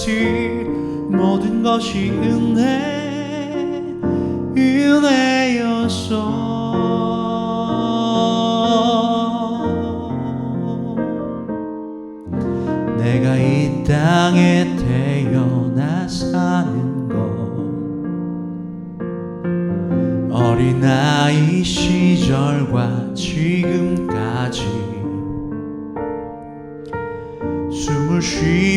것이 모든 것이 은혜 은혜였어 내가 이 땅에 태어나 사는 것 어린아이 시절과 지금까지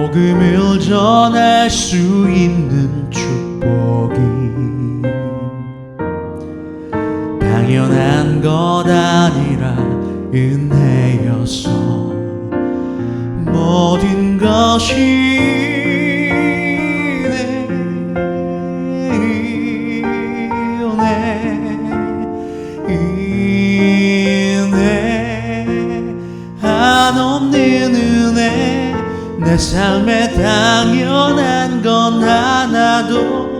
복음을 전할 수 있는 축복이 당연한 것 아니라 은혜였어 모든 것이 내 삶에 당연한 건 하나도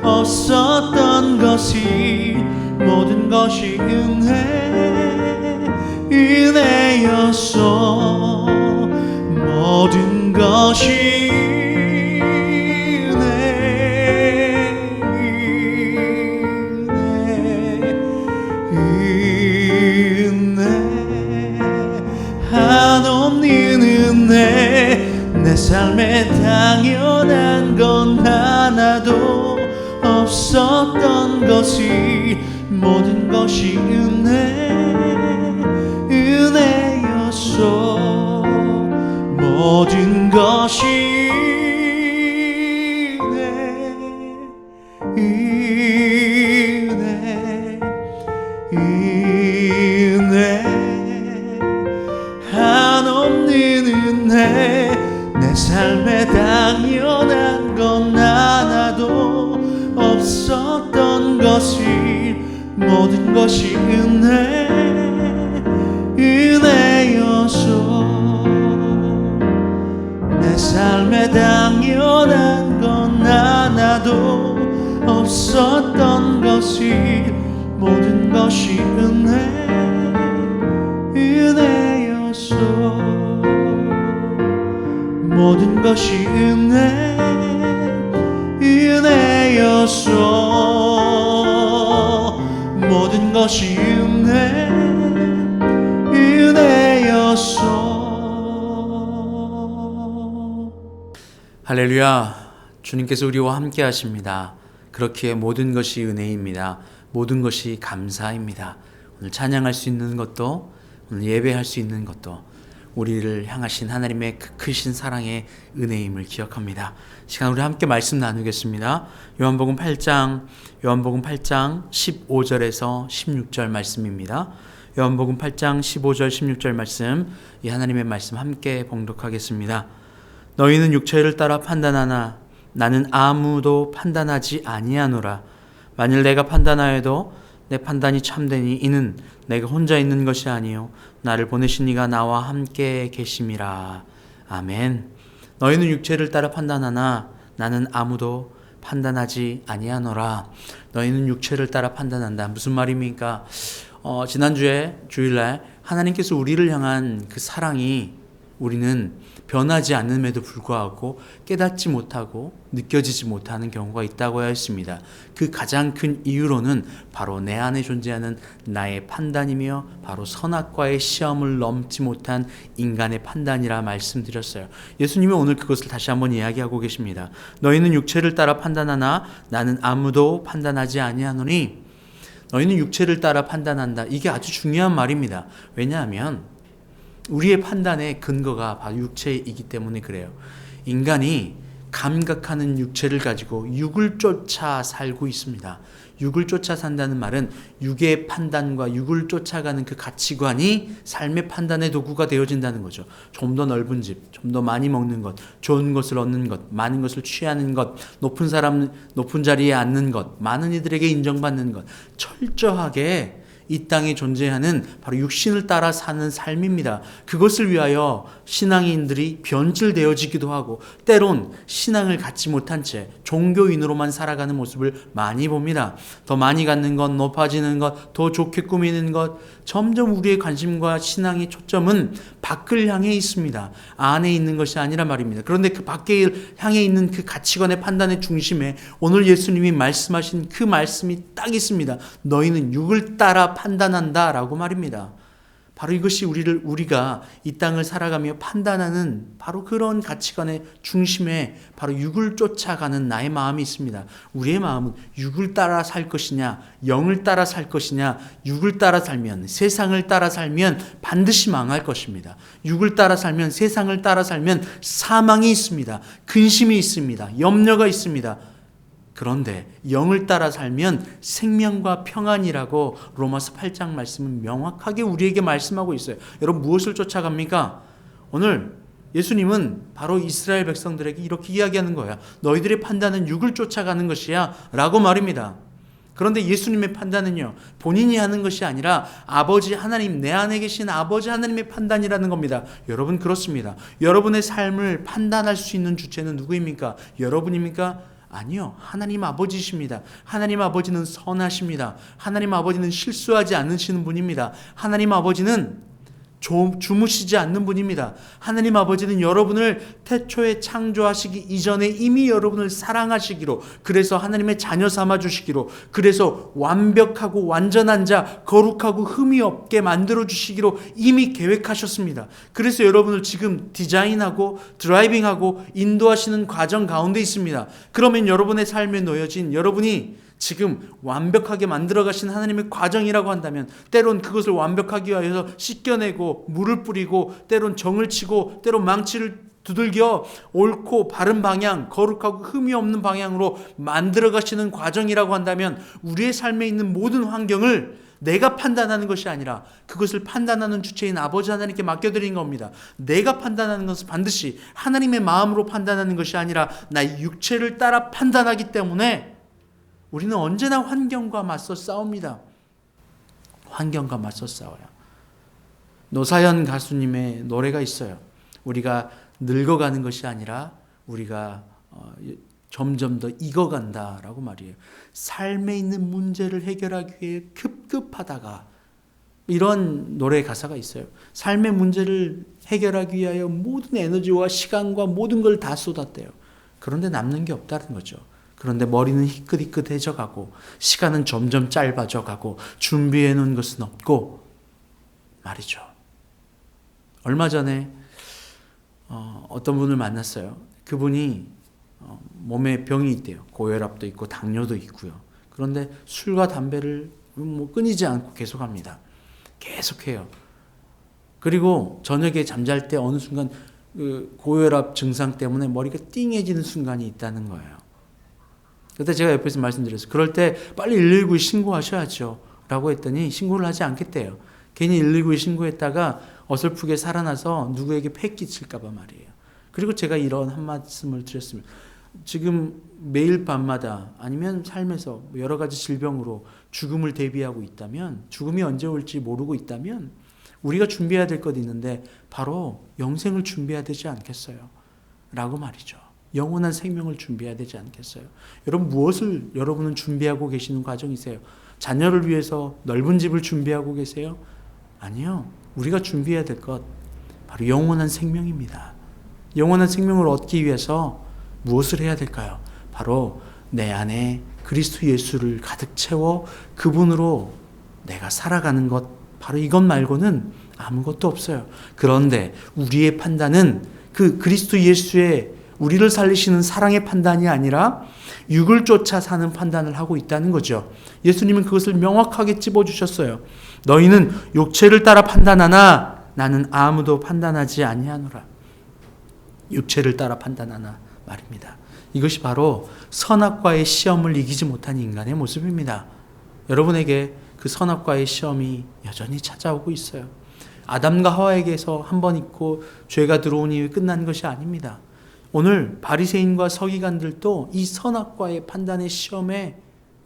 없었던 것이 모든 것이 은혜 은혜였어. 모든 것이 은혜 은혜 은혜 한없는 은혜 내 삶에 당연한 건 하나도 없었던 것이 모든 것이 은혜 은혜였어. 모든 것이 은혜 삶에 당연한 건 하나도 없었던 것이 모든 것이 은혜 은혜였어. 모든 것이 은혜 은혜였어. 모든 것이 은혜 할렐루야. 주님께서 우리와 함께 하십니다. 그렇기에 모든 것이 은혜입니다. 모든 것이 감사입니다. 오늘 찬양할 수 있는 것도 오늘 예배할 수 있는 것도 우리를 향하신 하나님의 그 크신 사랑의 은혜임을 기억합니다. 시간 우리 함께 말씀 나누겠습니다. 요한복음 8장 요한복음 8장 15절에서 16절 말씀입니다. 요한복음 8장 15절 16절 말씀 이 하나님의 말씀 함께 봉독하겠습니다. 너희는 육체를 따라 판단하나 나는 아무도 판단하지 아니하노라. 만일 내가 판단하여도 내 판단이 참되니 이는 내가 혼자 있는 것이 아니요 나를 보내신 이가 나와 함께 계심이라. 아멘. 너희는 육체를 따라 판단하나 나는 아무도 판단하지 아니하노라. 너희는 육체를 따라 판단한다. 무슨 말입니까? 어, 지난주에 주일날 하나님께서 우리를 향한 그 사랑이 우리는 변하지 않음에도 불구하고 깨닫지 못하고 느껴지지 못하는 경우가 있다고 하였습니다. 그 가장 큰 이유로는 바로 내 안에 존재하는 나의 판단이며 바로 선악과의 시험을 넘지 못한 인간의 판단이라 말씀드렸어요. 예수님은 오늘 그것을 다시 한번 이야기하고 계십니다. 너희는 육체를 따라 판단하나 나는 아무도 판단하지 아니하노니 너희는 육체를 따라 판단한다. 이게 아주 중요한 말입니다. 왜냐하면 우리의 판단의 근거가 바로 육체이기 때문에 그래요. 인간이 감각하는 육체를 가지고 육을 쫓아 살고 있습니다. 육을 쫓아 산다는 말은 육의 판단과 육을 쫓아가는 그 가치관이 삶의 판단의 도구가 되어진다는 거죠. 좀 더 넓은 집, 좀 더 많이 먹는 것, 좋은 것을 얻는 것, 많은 것을 취하는 것, 높은 사람, 높은 자리에 앉는 것, 많은 이들에게 인정받는 것, 철저하게 이 땅에 존재하는 바로 육신을 따라 사는 삶입니다. 그것을 위하여 신앙인들이 변질되어지기도 하고 때론 신앙을 갖지 못한 채 종교인으로만 살아가는 모습을 많이 봅니다. 더 많이 갖는 것, 높아지는 것, 더 좋게 꾸미는 것, 점점 우리의 관심과 신앙의 초점은 밖을 향해 있습니다. 안에 있는 것이 아니라 말입니다. 그런데 그 밖에 향해 있는 그 가치관의 판단의 중심에 오늘 예수님이 말씀하신 그 말씀이 딱 있습니다. 너희는 육을 따라 판단한다 라고 말입니다. 바로 이것이 우리를 우리가 이 땅을 살아가며 판단하는 바로 그런 가치관의 중심에 바로 육을 쫓아가는 나의 마음이 있습니다. 우리의 마음은 육을 따라 살 것이냐, 영을 따라 살 것이냐, 육을 따라 살면 세상을 따라 살면 반드시 망할 것입니다. 육을 따라 살면 세상을 따라 살면 사망이 있습니다. 근심이 있습니다. 염려가 있습니다. 그런데 영을 따라 살면 생명과 평안이라고 로마서 8장 말씀은 명확하게 우리에게 말씀하고 있어요. 여러분 무엇을 쫓아갑니까? 오늘 예수님은 바로 이스라엘 백성들에게 이렇게 이야기하는 거야. 너희들의 판단은 육을 쫓아가는 것이야. 라고 말입니다. 그런데 예수님의 판단은요, 본인이 하는 것이 아니라 아버지 하나님, 내 안에 계신 아버지 하나님의 판단이라는 겁니다. 여러분, 그렇습니다. 여러분의 삶을 판단할 수 있는 주체는 누구입니까? 여러분입니까? 아니요. 하나님 아버지십니다. 하나님 아버지는 선하십니다. 하나님 아버지는 실수하지 않으시는 분입니다. 하나님 아버지는 조- 주무시지 않는 분입니다. 하나님 아버지는 여러분을 태초에 창조하시기 이전에 이미 여러분을 사랑하시기로 그래서 하나님의 자녀 삼아 주시기로 그래서 완벽하고 완전한 자 거룩하고 흠이 없게 만들어 주시기로 이미 계획하셨습니다. 그래서 여러분을 지금 디자인하고 드라이빙하고 인도하시는 과정 가운데 있습니다. 그러면 여러분의 삶에 놓여진 여러분이 지금 완벽하게 만들어 가신 하나님의 과정이라고 한다면 때론 그것을 완벽하기 위해서 씻겨내고 물을 뿌리고 때론 정을 치고 때론 망치를 두들겨 옳고 바른 방향, 거룩하고 흠이 없는 방향으로 만들어 가시는 과정이라고 한다면 우리의 삶에 있는 모든 환경을 내가 판단하는 것이 아니라 그것을 판단하는 주체인 아버지 하나님께 맡겨드린 겁니다. 내가 판단하는 것은 반드시 하나님의 마음으로 판단하는 것이 아니라 나의 육체를 따라 판단하기 때문에 우리는 언제나 환경과 맞서 싸웁니다. 환경과 맞서 싸워요. 노사연 가수님의 노래가 있어요. 우리가 늙어가는 것이 아니라 우리가 어, 점점 더 익어간다라고 말이에요. 삶에 있는 문제를 해결하기 위해 급급하다가 이런 노래 가사가 있어요. 삶의 문제를 해결하기 위하여 모든 에너지와 시간과 모든 걸 다 쏟았대요. 그런데 남는 게 없다는 거죠. 그런데 머리는 희끗희끗해져 가고 시간은 점점 짧아져 가고 준비해 놓은 것은 없고 말이죠. 얼마 전에 어, 어떤 분을 만났어요. 그분이 어, 몸에 병이 있대요. 고혈압도 있고 당뇨도 있고요. 그런데 술과 담배를 뭐 끊이지 않고 계속합니다. 계속해요. 그리고 저녁에 잠잘 때 어느 순간 그 고혈압 증상 때문에 머리가 띵해지는 순간이 있다는 거예요. 그때 제가 옆에서 말씀드렸어요. 그럴 때 빨리 119에 신고하셔야죠. 라고 했더니 신고를 하지 않겠대요. 괜히 119에 신고했다가 어설프게 살아나서 누구에게 폐 끼칠까봐 말이에요. 그리고 제가 이런 한 말씀을 드렸습니다. 지금 매일 밤마다 아니면 삶에서 여러 가지 질병으로 죽음을 대비하고 있다면 죽음이 언제 올지 모르고 있다면 우리가 준비해야 될 것 있는데 바로 영생을 준비해야 되지 않겠어요? 라고 말이죠. 영원한 생명을 준비해야 되지 않겠어요? 여러분 무엇을 여러분은 준비하고 계시는 과정이세요? 자녀를 위해서 넓은 집을 준비하고 계세요? 아니요. 우리가 준비해야 될 것 바로 영원한 생명입니다. 영원한 생명을 얻기 위해서 무엇을 해야 될까요? 바로 내 안에 그리스도 예수를 가득 채워 그분으로 내가 살아가는 것 바로 이것 말고는 아무것도 없어요. 그런데 우리의 판단은 그 그리스도 예수의 우리를 살리시는 사랑의 판단이 아니라 육을 쫓아 사는 판단을 하고 있다는 거죠. 예수님은 그것을 명확하게 찝어 주셨어요. 너희는 육체를 따라 판단하나 나는 아무도 판단하지 아니하노라. 육체를 따라 판단하나 말입니다. 이것이 바로 선악과의 시험을 이기지 못한 인간의 모습입니다. 여러분에게 그 선악과의 시험이 여전히 찾아오고 있어요. 아담과 하와에게서 한 번 있고 죄가 들어온 이후에 끝난 것이 아닙니다. 오늘 바리새인과 서기관들도 이 선악과의 판단의 시험에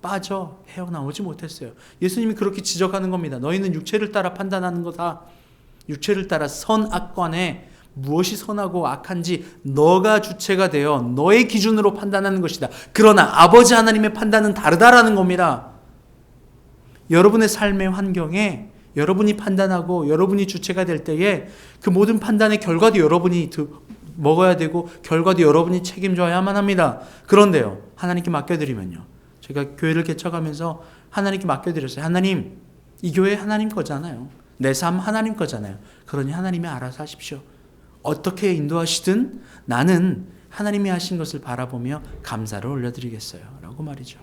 빠져 헤어나오지 못했어요. 예수님이 그렇게 지적하는 겁니다. 너희는 육체를 따라 판단하는 거다. 육체를 따라 선악관에 무엇이 선하고 악한지 너가 주체가 되어 너의 기준으로 판단하는 것이다. 그러나 아버지 하나님의 판단은 다르다라는 겁니다. 여러분의 삶의 환경에 여러분이 판단하고 여러분이 주체가 될 때에 그 모든 판단의 결과도 여러분이 먹어야 되고 결과도 여러분이 책임져야만 합니다. 그런데요, 하나님께 맡겨드리면요. 제가 교회를 개척하면서 하나님께 맡겨드렸어요. 하나님, 이 교회 하나님 거잖아요. 내 삶 하나님 거잖아요. 그러니 하나님이 알아서 하십시오. 어떻게 인도하시든 나는 하나님이 하신 것을 바라보며 감사를 올려드리겠어요. 라고 말이죠.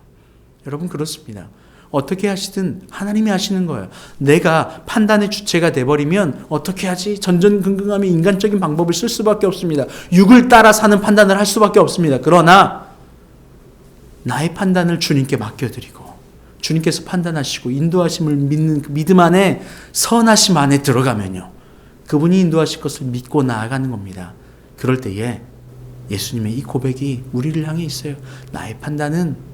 여러분, 그렇습니다. 어떻게 하시든 하나님이 하시는 거예요. 내가 판단의 주체가 돼버리면 어떻게 하지? 전전긍긍하며 인간적인 방법을 쓸 수밖에 없습니다. 육을 따라 사는 판단을 할 수밖에 없습니다. 그러나 나의 판단을 주님께 맡겨드리고 주님께서 판단하시고 인도하심을 믿는 그 믿음 안에 선하심 안에 들어가면요. 그분이 인도하실 것을 믿고 나아가는 겁니다. 그럴 때에 예수님의 이 고백이 우리를 향해 있어요. 나의 판단은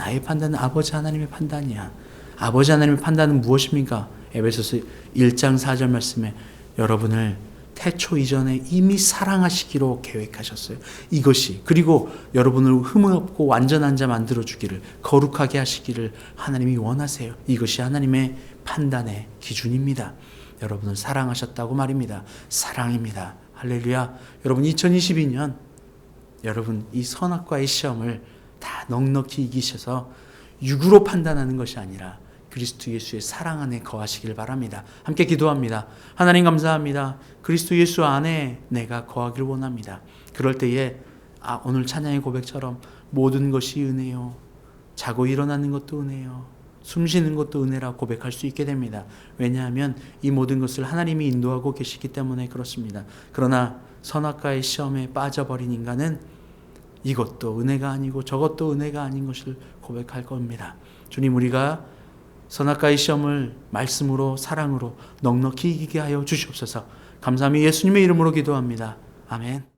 나의 판단은 아버지 하나님의 판단이야. 아버지 하나님의 판단은 무엇입니까? 에베소서 1장 4절 말씀에 여러분을 태초 이전에 이미 사랑하시기로 계획하셨어요. 이것이 그리고 여러분을 흠없고 완전한 자 만들어 주기를 거룩하게 하시기를 하나님이 원하세요. 이것이 하나님의 판단의 기준입니다. 여러분을 사랑하셨다고 말입니다. 사랑입니다. 할렐루야. 여러분 2022년 여러분 이 선악과의 시험을 다 넉넉히 이기셔서 육으로 판단하는 것이 아니라 그리스도 예수의 사랑 안에 거하시길 바랍니다. 함께 기도합니다. 하나님 감사합니다. 그리스도 예수 안에 내가 거하길 원합니다. 그럴 때에 아 오늘 찬양의 고백처럼 모든 것이 은혜요. 자고 일어나는 것도 은혜요. 숨 쉬는 것도 은혜라 고백할 수 있게 됩니다. 왜냐하면 이 모든 것을 하나님이 인도하고 계시기 때문에 그렇습니다. 그러나 선악과의 시험에 빠져버린 인간은 이것도 은혜가 아니고 저것도 은혜가 아닌 것을 고백할 겁니다. 주님 우리가 선악과의 시험을 말씀으로 사랑으로 넉넉히 이기게 하여 주시옵소서. 감사함이 예수님의 이름으로 기도합니다. 아멘.